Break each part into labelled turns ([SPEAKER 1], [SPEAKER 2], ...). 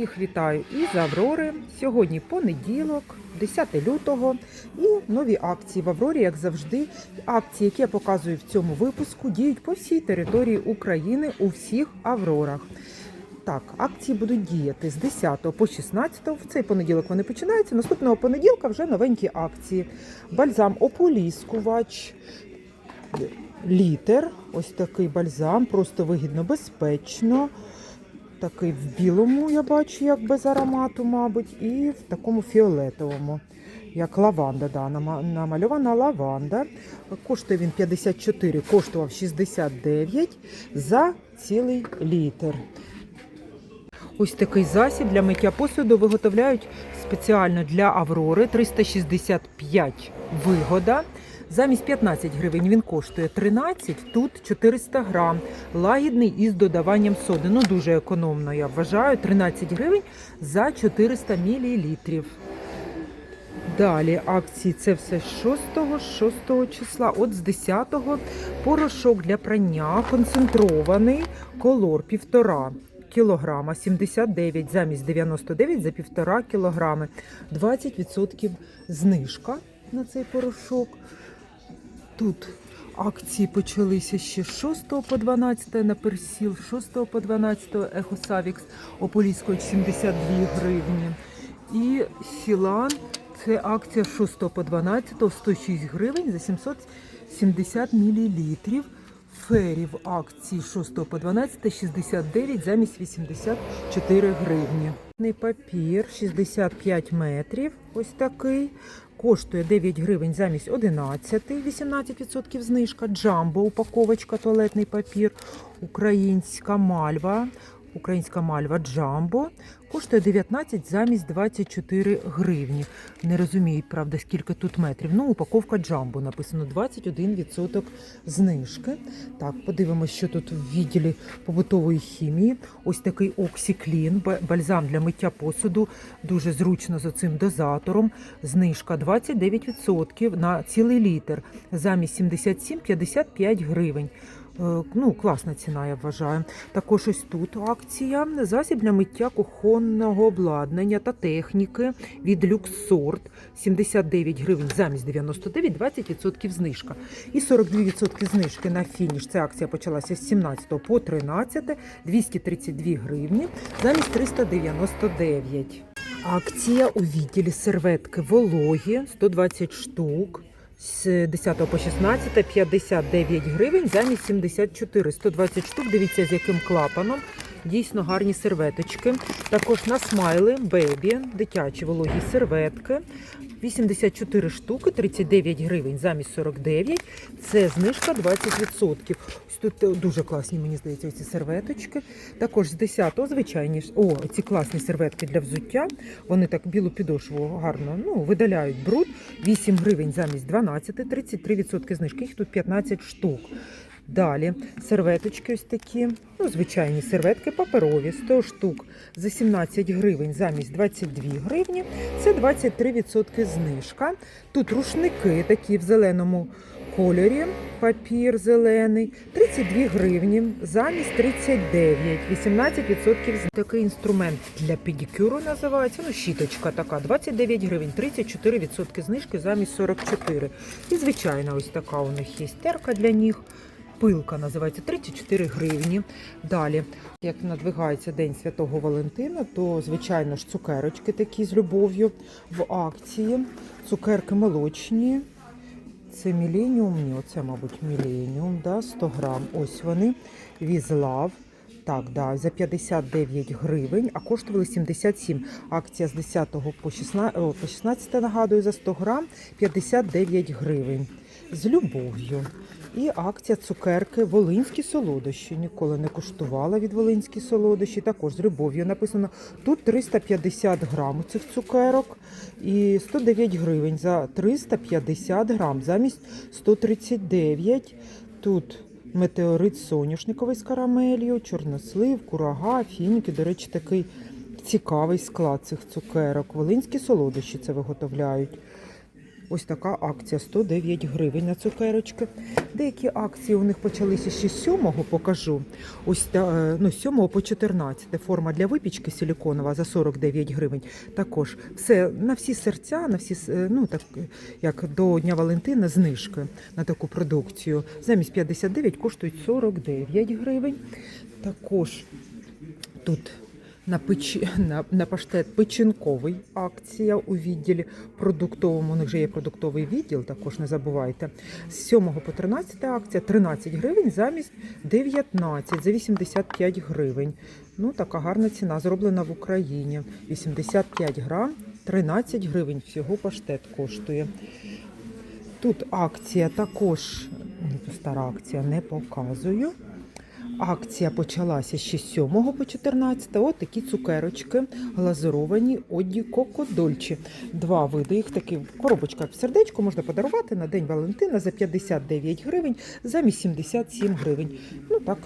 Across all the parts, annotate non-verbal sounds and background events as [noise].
[SPEAKER 1] всіх вітаю із Аврори. Сьогодні понеділок, 10 лютого, і нові акції в Аврорі, як завжди. Акції, які я показую в цьому випуску, діють по всій території України у всіх Аврорах. Так, акції будуть діяти з 10 по 16. В цей понеділок вони починаються. Наступного понеділка вже новенькі акції. Бальзам ополіскувач, літер. Ось такий бальзам, просто вигідно, безпечно. Такий в білому, я бачу, як без аромату, мабуть, і в такому фіолетовому, як лаванда. Да, намальована лаванда. Коштує він 54, коштував 69 за цілий літр. Ось такий засіб для миття посуду виготовляють спеціально для Аврори 365 вигода. Замість 15 гривень він коштує 13, тут 400 грам. Лагідний із додаванням соди. Ну дуже економно, я вважаю. 13 гривень за 400 мілілітрів. Далі акції це все з 6, 6 числа. От з 10 порошок для прання концентрований колор 1,5 кілограма, 79 замість 99 за 1,5 кілограми. 20% знижка на цей порошок. Тут акції почалися ще з 6 по 12 на персіл, 6 по 12 Ехосавікс Ополіської 72 гривні. І Сілан це акція 6 по 12 106 гривень за 770 мілілітрів. Фері в акції 6 по 12 69 замість 84 гривні. Папір 65 метрів. Ось такий. Коштує 9 гривень замість 11, 18% знижка. Джамбо, упаковочка, туалетний папір. Українська мальва. Українська мальва Джамбо коштує 19 замість 24 гривні. Не розуміють, правда, скільки тут метрів. Ну, упаковка Джамбо написано 21% знижки. Так, подивимося, що тут в відділі побутової хімії. Ось такий Оксіклін, бальзам для миття посуду. Дуже зручно за цим дозатором. Знижка 29% на цілий літр. Замість 77-55 гривень. Е, Ну, класна ціна, я вважаю. Також ось тут акція. Засіб для миття кухонного обладнання та техніки від Люксорт. 79 гривень замість 99, 20% знижка. І 42% знижки на фініш. Ця акція почалася з 17 по 13, 232 гривні замість 399. Акція у відділі серветки вологі 120 штук. З 10 по 16 59 гривень замість 74. 120 штук. Дивіться, з яким клапаном. Дійсно гарні серветочки. Також на смайли бебі, дитячі вологі серветки. 84 штуки, 39 гривень замість 49. Це знижка 20%. Ось тут е, дуже класні, мені здається, ці серветочки. Також з 10-го звичайні. О, ці класні серветки для взуття. Вони так білу підошву гарно ну, видаляють бруд. 8 гривень замість 12, 33% знижки. Їх тут 15 штук. Далі серветочки ось такі, ну, звичайні серветки паперові, 100 штук за 17 гривень замість 22 гривні. Це 23% знижка. Тут рушники такі в зеленому кольорі, папір зелений, 32 гривні замість 39, 18% знижки. Такий інструмент для педикюру називається, ну щіточка така, 29 гривень, 34% знижки замість 44. І звичайна ось така у них є терка для ніг. Пилка називається 34 гривні. Далі, як надвигається День Святого Валентина, то звичайно ж цукерочки такі з любов'ю в акції. Цукерки молочні. Це міленіум, ні, оце, мабуть, міленіум, да, 100 грам. Ось вони. Візлав. Так, да, за 59 гривень, а коштували 77. Акція з 10 по 16, о, по 16 нагадую, за 100 грам 59 гривень. З любов'ю. І акція цукерки Волинські солодощі. Ніколи не куштувала від Волинські солодощі. Також з любов'ю написано. Тут 350 грам цих цукерок і 109 гривень за 350 грам замість 139. Тут метеорит соняшниковий з карамелью, чорнослив, курага, фініки. До речі, такий цікавий склад цих цукерок. Волинські солодощі це виготовляють. Ось така акція 109 гривень на цукерочки. Деякі акції у них почалися ще з 7 покажу. Ось е, ну, з 7 по 14. Форма для випічки силіконова за 49 гривень. Також все на всі серця, на всі е, ну так як до Дня Валентина знижки на таку продукцію. Замість 59 коштують 49 гривень. Також тут на, печі, на, на паштет печінковий акція у відділі продуктовому. У них вже є продуктовий відділ, також не забувайте. З 7 по 13 акція 13 гривень замість 19 за 85 гривень. Ну, така гарна ціна, зроблена в Україні. 85 грам, 13 гривень всього паштет коштує. Тут акція також, стара акція не показую. Акція почалася ще з 7 по 14. От такі цукерочки глазуровані Оді кокодольчі. Два види. Їх такі коробочка в сердечко можна подарувати на День Валентина за 59 гривень, замість 77 гривень. Ну так,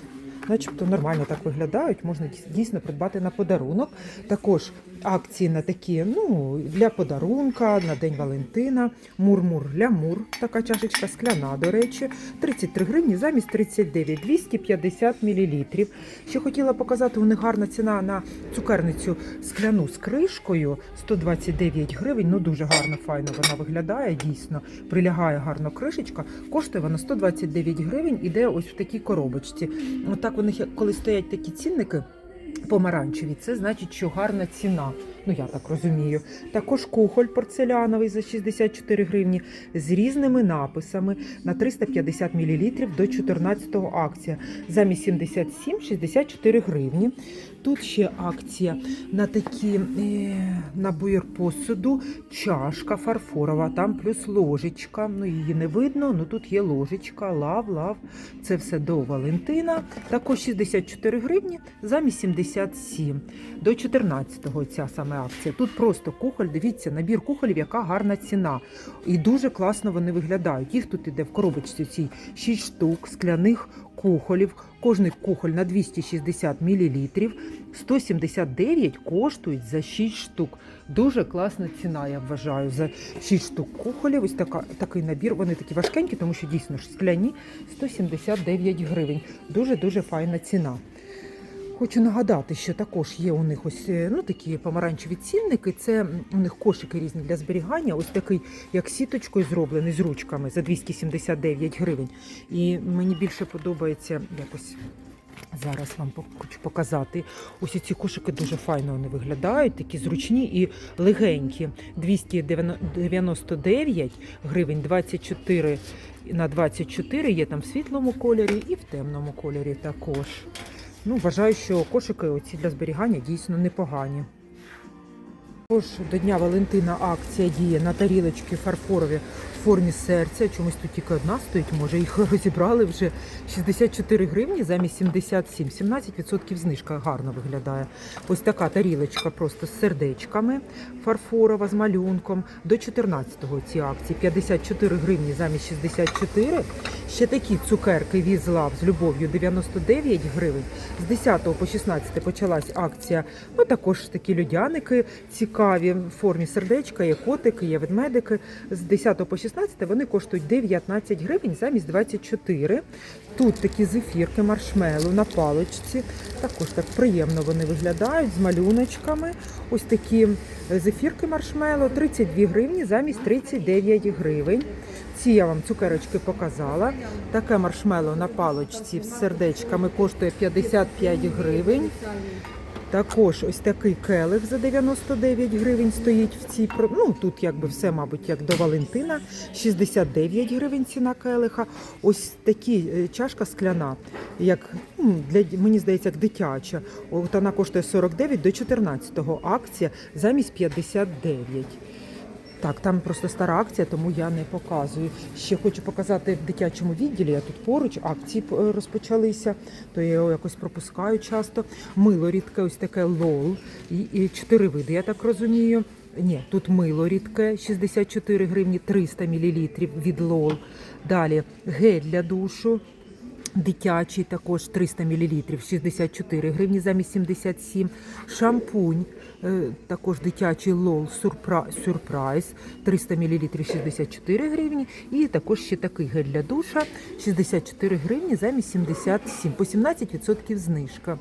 [SPEAKER 1] начебто нормально так виглядають. Можна дійсно придбати на подарунок. Також акції на такі, ну, для подарунка, на День Валентина. Мурмур лямур, така чашечка скляна, до речі, 33 гривні замість 39, 250 мл. Ще хотіла показати, у них гарна ціна на цукерницю скляну з кришкою 129 гривень. Ну дуже гарно, файно вона виглядає, дійсно. Прилягає гарно кришечка. Коштує вона 129 гривень, іде ось в такій коробочці. Отак вони, коли стоять такі цінники. Помаранчеві, це значить, що гарна ціна. Ну я так розумію. Також кухоль порцеляновий за 64 гривні з різними написами на 350 мл до 14 акція. Замість 77 64 гривні. Тут ще акція на такі е, набір посуду, чашка фарфорова, там плюс ложечка. Ну її не видно, ну тут є ложечка, лав, лав. Це все до Валентина. Також 64 гривні замість 77 до 14-го ця саме акція. Тут просто кухоль, дивіться, набір кухолів, яка гарна ціна. І дуже класно вони виглядають. Їх тут іде в коробочці цій 6 штук скляних кухолів. Кожний кухоль на 260 мл. 179 коштують за 6 штук. Дуже класна ціна, я вважаю, за 6 штук кухолів. Ось така, такий набір. Вони такі важкенькі, тому що дійсно ж скляні 179 гривень. Дуже-дуже файна ціна. Хочу нагадати, що також є у них ось е, ну, такі помаранчеві цінники. Це у них кошики різні для зберігання. Ось такий, як сіточкою зроблений з ручками за 279 гривень. І мені більше подобається якось. Зараз вам хочу показати. Ось ці кошики дуже файно вони виглядають, такі зручні і легенькі. 299 гривень, 24 на 24 є там в світлому кольорі і в темному кольорі також. Ну, вважаю, що кошики оці для зберігання дійсно непогані. Також до Дня Валентина акція діє на тарілочки фарфорові формі серця. Чомусь тут тільки одна стоїть, може їх [laughs] розібрали вже 64 гривні замість 77. 17% знижка гарно виглядає. Ось така тарілочка просто з сердечками, фарфорова з малюнком. До 14-го ці акції 54 гривні замість 64. Ще такі цукерки Віз Лав з любов'ю 99 гривень. З 10 по 16 почалась акція. Ну також такі людяники цікаві в формі сердечка, є котики, є ведмедики. З 10 по 16 вони коштують 19 гривень замість 24. Тут такі зефірки, маршмелу на паличці. Також так приємно вони виглядають з малюночками. Ось такі е, зефірки маршмело 32 гривні замість 39 гривень. Ці я вам цукерочки показала. Таке маршмело на паличці з сердечками коштує 55 гривень. Також ось такий келих за 99 гривень стоїть в цій ну тут якби все, мабуть, як до Валентина. 69 гривень ціна келиха. Ось такі е, чашка скляна, як ну, для мені здається, як дитяча. От вона коштує 49 до 14-го акція замість 59. Так, там просто стара акція, тому я не показую. Ще хочу показати в дитячому відділі. Я тут поруч акції е, розпочалися, то я його якось пропускаю часто. Мило рідке, ось таке лол. І, і чотири види, я так розумію. Ні, тут мило рідке, 64 гривні, 300 мл від лол. Далі гель для душу. Дитячий також 300 мл, 64 гривні замість 77. Шампунь Також дитячий лол сюрпрайз 300 мл 64 гривні. І також ще такий гель для душа 64 гривні замість 77, по 17% знижка.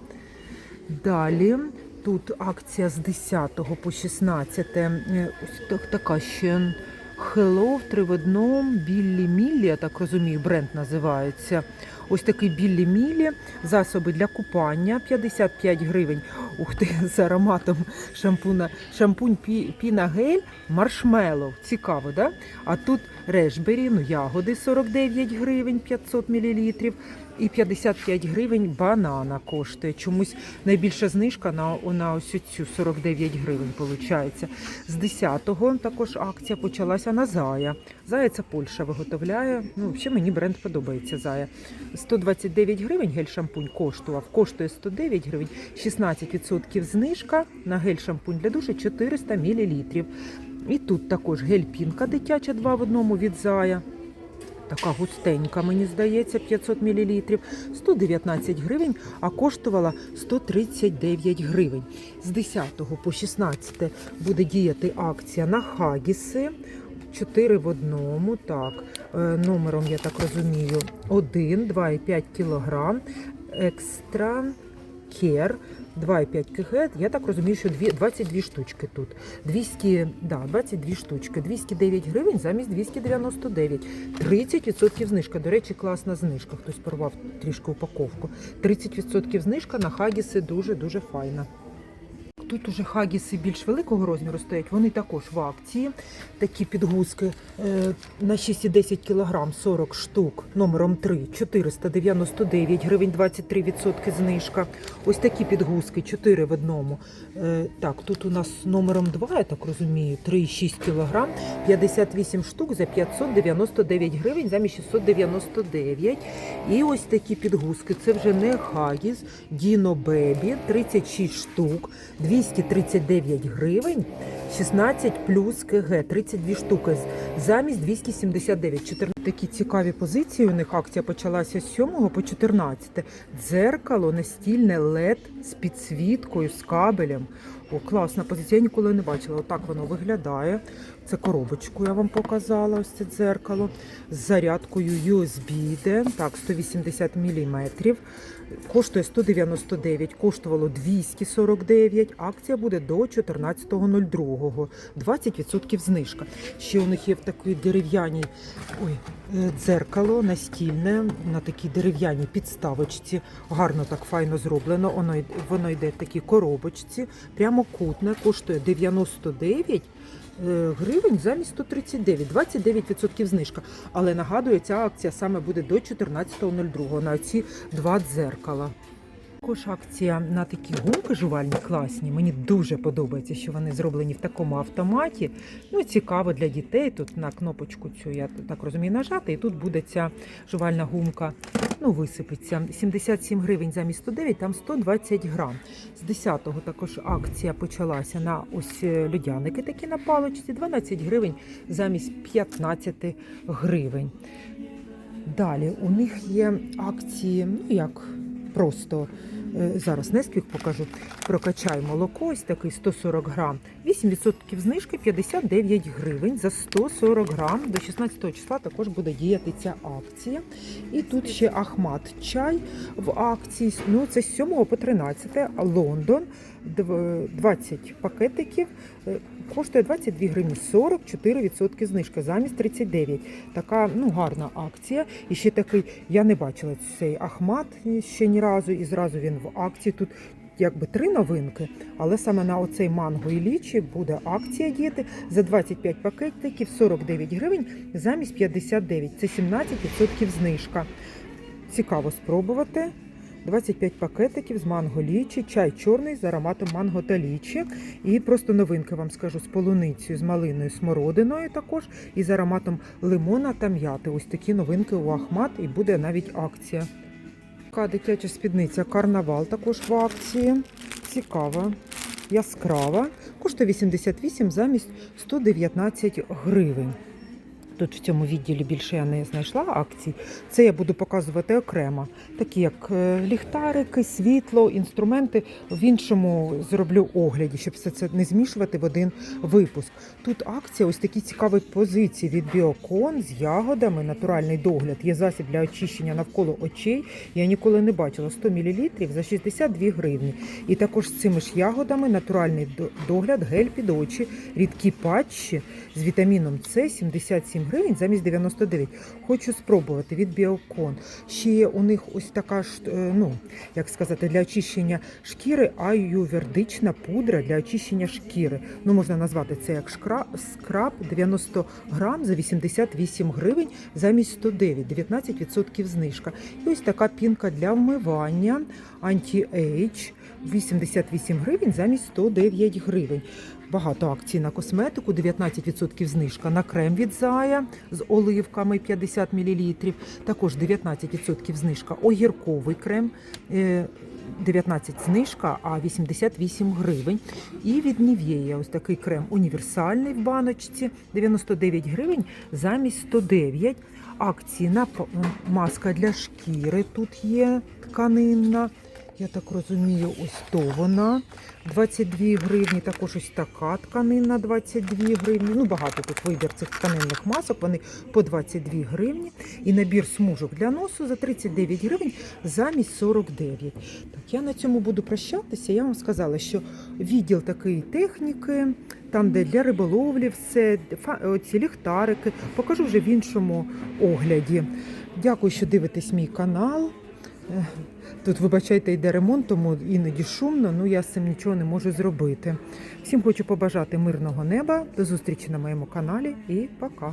[SPEAKER 1] Далі тут акція з 10 по 16. Е, Ось так- така ще Hello три в одному, Біллі Міллі, я так розумію, бренд називається. Ось такий білі мілі, засоби для купання 55 гривень. Ух ти, [laughs] з ароматом шампуна, шампунь пі, піна гель, маршмеллоу. Цікаво, да? А тут решбері, ну ягоди 49 гривень 500 мл. І 55 гривень банана коштує. Чомусь найбільша знижка на, на ось цю 49 гривень виходить. З 10-го також акція почалася на Зая. Зая це Польща виготовляє. Ну, взагалі мені бренд подобається Зая. 129 гривень гель-шампунь коштував, коштує 109 гривень, 16% знижка на гель-шампунь для душі 400 мл. І тут також гель-пінка дитяча 2 в одному від Зая. Така густенька, мені здається, 500 мл, 119 гривень, а коштувала 139 гривень. З 10 по 16 буде діяти акція на хагіси. 4 в одному, так, е, номером, я так розумію, 1, 2,5 кг, екстра кер, 2,5 кг, я так розумію, що дві- 22 штучки тут. 200, да, 22 штучки, 209 гривень замість 299. 30% знижка. До речі, класна знижка. Хтось порвав трішки упаковку. 30% знижка на хагіси дуже-дуже файна. Тут уже хагіси більш великого розміру стоять, вони також в акції. Такі підгузки е, на 6,10 кг 40 штук номером 3 499 гривень 23% знижка. Ось такі підгузки 4 в одному. Е, так, тут у нас номером 2, я так розумію, 3,6 кг 58 штук за 599 гривень замість 699. І ось такі підгузки. Це вже не хагіс, Діно Бебі 36 штук. 239 гривень, 16 плюс КГ, 32 штуки замість 279. 14. Такі цікаві позиції. У них акція почалася з 7 по 14. Дзеркало настільне LED з підсвіткою, з кабелем. О, класна позиція. Я ніколи не бачила. Отак воно виглядає. Це коробочку я вам показала. Ось це дзеркало. З зарядкою USB йде. Так, 180 мм. Коштує 199, коштувало 249. Акція буде до 14.02. 20% знижка. Ще у них є в такій дерев'яній ой, е, дзеркало настільне на такій дерев'яній підставочці. Гарно так файно зроблено. Воно, воно йде в такій коробочці, прямокутне, коштує 99 е, гривень замість 139, 29% знижка. Але нагадую, ця акція саме буде до 14.02 на ці два дзеркала. Також акція на такі гумки жувальні класні. Мені дуже подобається, що вони зроблені в такому автоматі. Ну, цікаво для дітей. Тут на кнопочку цю, я так розумію, нажати, і тут буде ця жувальна гумка. Ну, висипеться. 77 гривень замість 109, там 120 грам. З 10-го також акція почалася на ось е, льодяники такі на паличці. 12 гривень замість 15 гривень. Далі у них є акції, ну як просто е, зараз Несквік покажу. Прокачай молоко, ось такий 140 грам. 8% знижки 59 гривень за 140 грам. До 16 числа також буде діяти ця акція. І тут ще Ахмат чай в акції. Ну це з 7 по 13. Лондон 20 пакетиків. Коштує 22 гривні 44% знижка замість 39. Така ну гарна акція. І ще такий, я не бачила цей Ахмат ще ні разу, і зразу він в акції. Тут якби три новинки, але саме на оцей манго і лічі буде акція діяти за 25 пакетиків 49 гривень замість 59. Це 17% знижка. Цікаво спробувати. 25 пакетиків з манго лічі, чай чорний з ароматом манго та лічі. І просто новинки вам скажу з полуницею, з малиною, смородиною також, і з ароматом лимона та м'яти. Ось такі новинки у Ахмат, і буде навіть акція. Така дитяча спідниця Карнавал також в акції. Цікава, яскрава. Коштує 88 замість 119 гривень. Тут в цьому відділі більше я не знайшла акцій. Це я буду показувати окремо, такі як е, ліхтарики, світло, інструменти. В іншому зроблю огляді, щоб все це не змішувати в один випуск. Тут акція, ось такі цікаві позиції від Біокон з ягодами, натуральний догляд. Є засіб для очищення навколо очей. Я ніколи не бачила 100 мл за 62 гривні. І також з цими ж ягодами натуральний догляд, гель під очі, рідкі патчі з вітаміном С 77 гривень замість 99. Хочу спробувати від Біокон. Ще у них ось така ж, е, ну як сказати, для очищення шкіри аювердична пудра для очищення шкіри. Ну можна назвати це як скраб 90 грам за 88 гривень замість 109, 19% знижка. І ось така пінка для вмивання Anti-Age 88 гривень замість 109 гривень. Багато акцій на косметику, 19% знижка на крем від Зая з оливками 50 мл, також 19% знижка огірковий крем. е, 19 знижка, а 88 гривень. І від Нів'єя ось такий крем універсальний в баночці 99 гривень замість 109. Акції на маска для шкіри тут є тканинна. Я так розумію, ось то вона 22 гривні. Також ось така тканина 22 гривні. Ну, багато тут вибір цих тканинних масок. Вони по 22 гривні. І набір смужок для носу за 39 гривень замість 49. Так, я на цьому буду прощатися. Я вам сказала, що відділ такої техніки, там, де для риболовлі, все, оці ліхтарики, покажу вже в іншому огляді. Дякую, що дивитесь мій канал. Тут, вибачайте, йде ремонт, тому іноді шумно, ну я з цим нічого не можу зробити. Всім хочу побажати мирного неба, до зустрічі на моєму каналі і пока.